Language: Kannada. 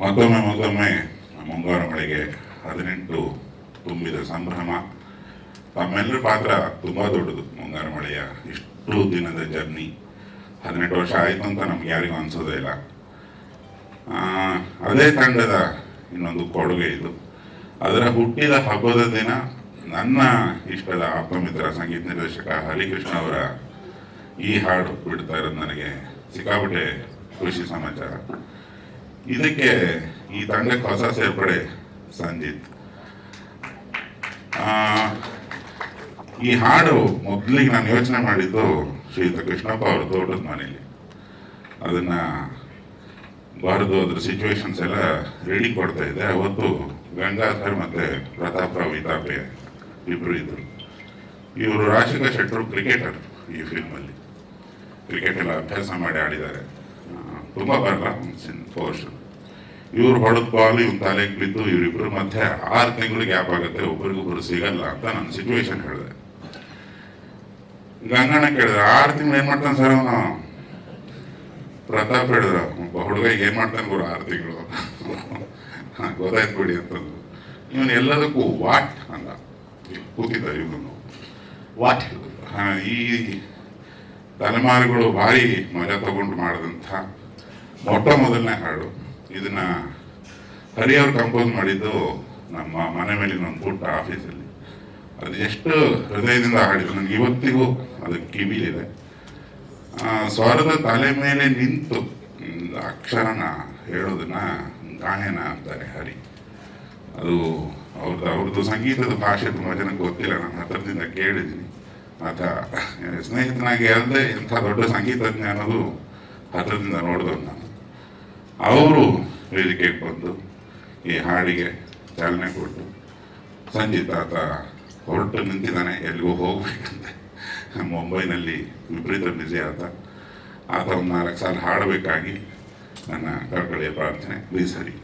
ಮತ್ತೊಮ್ಮೆ ಮತ್ತೊಮ್ಮೆ ಮುಂಗಾರು ಮಳೆಗೆ ಹದಿನೆಂಟು ತುಂಬಿದ ಸಂಭ್ರಮ. ತಮ್ಮೆಲ್ಲರ ಪಾತ್ರ ತುಂಬ ದೊಡ್ಡದು ಮುಂಗಾರು ಮಳೆಯ ಇಷ್ಟು ದಿನದ ಜರ್ನಿ. ಹದಿನೆಂಟು ವರ್ಷ ಆಯಿತು ಅಂತ ನಮ್ಗೆ ಯಾರಿಗೂ ಅನ್ಸೋದೇ ಇಲ್ಲ. ಅದೇ ತಂಡದ ಇನ್ನೊಂದು ಕೊಡುಗೆ ಇದು. ಅದರ ಹುಟ್ಟಿದ ಹಬ್ಬದ ದಿನ ನನ್ನ ಇಷ್ಟದ ಆಪ್ತಮಿತ್ರ ಸಂಗೀತ ನಿರ್ದೇಶಕ ಹರಿಕೃಷ್ಣ ಅವರ ಈ ಹಾಡು ಬಿಡ್ತಾ ಇರೋದು ನನಗೆ ಸಿಕ್ಕಾಪಟ್ಟೆ ಖುಷಿ ಸಮಾಚಾರ. ಇದಕ್ಕೆ ಈ ತಂಡಕ್ಕೆ ಹೊಸ ಸೇರ್ಪಡೆ ಸಂಜಿತ್. ಈ ಹಾಡು ಮೊದಲಿಗೆ ನಾನು ಯೋಚನೆ ಮಾಡಿದ್ದು ಶ್ರೀಯುತ ಕೃಷ್ಣಪ್ಪ ಅವರ ತೋಟದ ಮನೆಯಲ್ಲಿ. ಅದನ್ನ ಬಾರದು ಅದ್ರ ಸಿಚುವೇಶನ್ಸ್ ಎಲ್ಲ ರೆಡಿ ಕೊಡ್ತಾ ಇದ್ದೆ ಅವತ್ತು ಗಂಗಾಧರ್ ಮತ್ತೆ ಪ್ರತಾಪ್ ರಾವ್ ಇತಾಪೆ ಇಬ್ರು ಇದ್ರು. ಇವರು ರಾಶಿಕಾ ಶೆಟ್ಟರು ಕ್ರಿಕೆಟರ್ ಈ ಫಿಲ್ಮಲ್ಲಿ ಕ್ರಿಕೆಟ್ ಎಲ್ಲ ಅಭ್ಯಾಸ ಮಾಡಿ ಆಡಿದ್ದಾರೆ. ತುಂಬಾ ಬರಲ್ಲ ಪೋರ್ಷನ್ ಇವ್ರು ಹೊಡೆದ ಬಾಲ್ ಇವ್ನ ತಲೆಗೆ ಬಿದ್ದು ಇವರಿಬ್ರು ಮಧ್ಯೆ ಆರು ತಿಂಗಳು ಗ್ಯಾಪ್ ಆಗುತ್ತೆ ಒಬ್ರಿಗೊಬ್ರು ಸಿಗಲ್ಲ ಅಂತ ನನ್ನ ಸಿಚುವೇಶನ್ ಹೇಳಿದೆ. ಗಂಗಣ್ಣ ಕೇಳಿದ್ರೆ ಆರು ತಿಂಗಳು ಏನ್ ಮಾಡ್ತಾನೆ ಸರ್ ಅವನು? ಪ್ರತಾಪ್ ಹೇಳಿದ್ರ ಒಬ್ಬ ಹುಡುಗ ಏನ್ ಮಾಡ್ತಾನೆ ಗುರು ಆರು ತಿಂಗಳು? ಗೊತ್ತಾಯ್ತು ಬಿಡಿ ಅಂತಂದು ಇವನು ಎಲ್ಲದಕ್ಕೂ ವಾಟ್ ಅಂದ. ಕೂತಿದ್ದ ಇವನು. ವಾಟ್ ಹಾ, ಈ ತಲೆಮಾರುಗಳು ಭಾರಿ ಮಜಾ ತಗೊಂಡು ಮಾಡಿದಂಥ ಮೊಟ್ಟ ಮೊದಲನೇ ಹಾಡು. ಇದನ್ನ ಹರಿ ಅವರು ಕಂಪೋಸ್ ಮಾಡಿದ್ದು ನಮ್ಮ ಮನೆ ಮೇಲಿನ ಒಂದು ಪುಟ್ಟ ಆಫೀಸಲ್ಲಿ ಅದು ಎಷ್ಟು ಹೃದಯದಿಂದ ಹಾಡಿದ್ರು. ನನಗೆ ಇವತ್ತಿಗೂ ಅದು ಕಿವಿಲಿದೆ. ಸ್ವರದ ತಲೆ ಮೇಲೆ ನಿಂತು ಅಕ್ಷರನ ಹೇಳೋದನ್ನ ಗಾಯನ ಅಂತಾರೆ ಹರಿ. ಅದು ಅವ್ರದ್ದು ಅವ್ರದ್ದು ಸಂಗೀತದ ಭಾಷೆ ತುಂಬ ಜನಕ್ಕೆ ಗೊತ್ತಿಲ್ಲ. ನಾನು ಹತ್ತಿರದಿಂದ ಕೇಳಿದ್ದೀನಿ. ಆತ ಸ್ನೇಹಿತನಾಗಿ ಅಲ್ಲದೆ ಇಂಥ ದೊಡ್ಡ ಸಂಗೀತಜ್ಞ ಅನ್ನೋದು ಹತ್ತಿರದಿಂದ ನೋಡಿದವ್ರು ನಾನು. ಅವರು ವೇದಿಕೆಗೆ ಬಂದು ಈ ಹಾಡಿಗೆ ಚಾಲನೆ ಕೊಟ್ಟು ಸಂಜಿತ್ ಆತ ಹೊರಟು ನಿಂತಿದ್ದಾನೆ, ಎಲ್ಲಿಗೂ ಹೋಗ್ಬೇಕಂತೆ. ಮುಂಬೈನಲ್ಲಿ ವಿಪರೀತ ಬ್ಯುಸಿ ಆತ ಆತ ಒಂದು ನಾಲ್ಕು ಸಾಲ ಹಾಡಬೇಕಾಗಿ ನನ್ನ ಕರ್ಕಳಿಯ ಪ್ರಾರ್ಥನೆ ಹರಿ.